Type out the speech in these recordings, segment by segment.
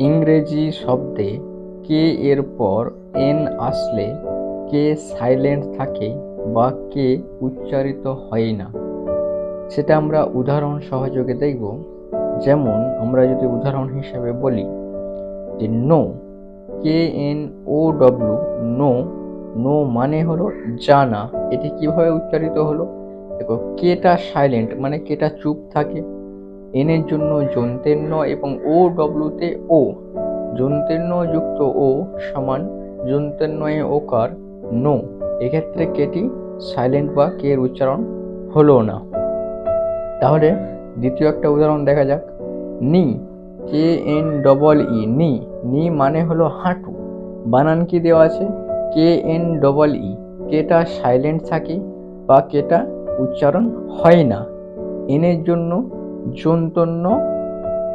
ইংরেজি শব্দে কে এর পর এন আসলে কে সাইলেন্ট থাকে বা কে উচ্চারিত হয় না। সেটা আমরা উদাহরণ সহযোগে দেখব। যেমন আমরা যদি উদাহরণ হিসেবে বলি যে know, K N O W, know know মানে হলো জানা। এটি কীভাবে উচ্চারিত হলো? দেখো, কেটা সাইলেন্ট মানে কেটা চুপ থাকে। এনের জন্য যন্ত্রের ন এবং ও ডব্লিউতে ও যন্ত্রের ন যুক্ত ও সমান যন্ত্রের নয়ে ওকার নো। এক্ষেত্রে কেটি সাইলেন্ট বা কে এর উচ্চারণ হলো না। তাহলে দ্বিতীয় একটা উদাহরণ দেখা যাক। নি কে এন ডবল ই নি নি মানে হলো হাঁটু। বানান কি দেওয়া আছে? কে এন ডবল ই কেটা সাইলেন্ট থাকে বা কেটা উচ্চারণ হয় না। এনের জন্য যন্তন্য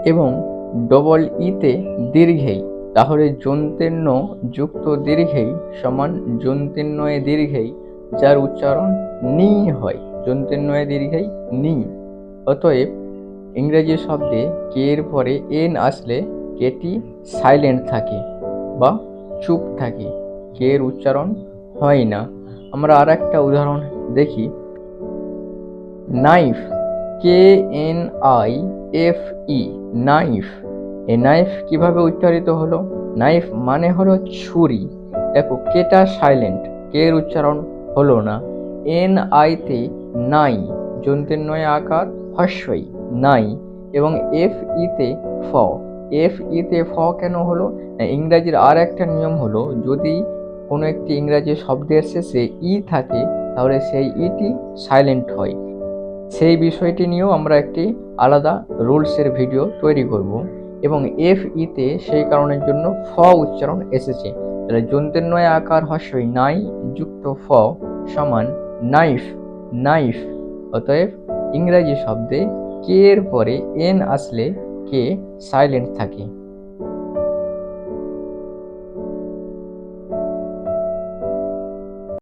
এবং ডবল ইতে দীর্ঘেই। তাহলে যন্তেন্য যুক্ত দীর্ঘেই সমান যন্তেন্নয়ে দীর্ঘেই, যার উচ্চারণ নি হয়। যন্তেন্নয়ে দীর্ঘেই নি। অতএব ইংরেজি শব্দে কে এর পরে এন আসলে কেটি সাইলেন্ট থাকে বা চুপ থাকে। কে এর উচ্চারণ হয় না। আমরা আর একটা উদাহরণ দেখি। Knife K N I F E knife a knife কীভাবে উচ্চারিত হলো? নাইফ মানে হলো ছুরি। দেখো কেটা সাইলেন্ট কে এর উচ্চারণ হলো না। এন আইতে নাই যন্ত্রের নয় আকার, হস্যই নাই এবং এফ ইতে ফ। এফ ইতে ফ কেন হলো? ইংরাজির আর একটা নিয়ম হলো, যদি কোনো একটি ইংরাজি শব্দের শেষে ই থাকে, তাহলে সেই ইটি সাইলেন্ট হয়। সেই বিষয়টি নিয়েও আমরা একটি আলাদা রুলসের ভিডিও তৈরি করব। এবং এফ ইতে সেই কারণের জন্য ফ উচ্চারণ এসেছে। তাহলে যন্ত্রের নয় আকার হস্যই নাই, যুক্ত ফ সমান নাইফ নাইফ। অতএব ইংরাজি শব্দে কে এর পরে এন আসলে কে সাইলেন্ট থাকে।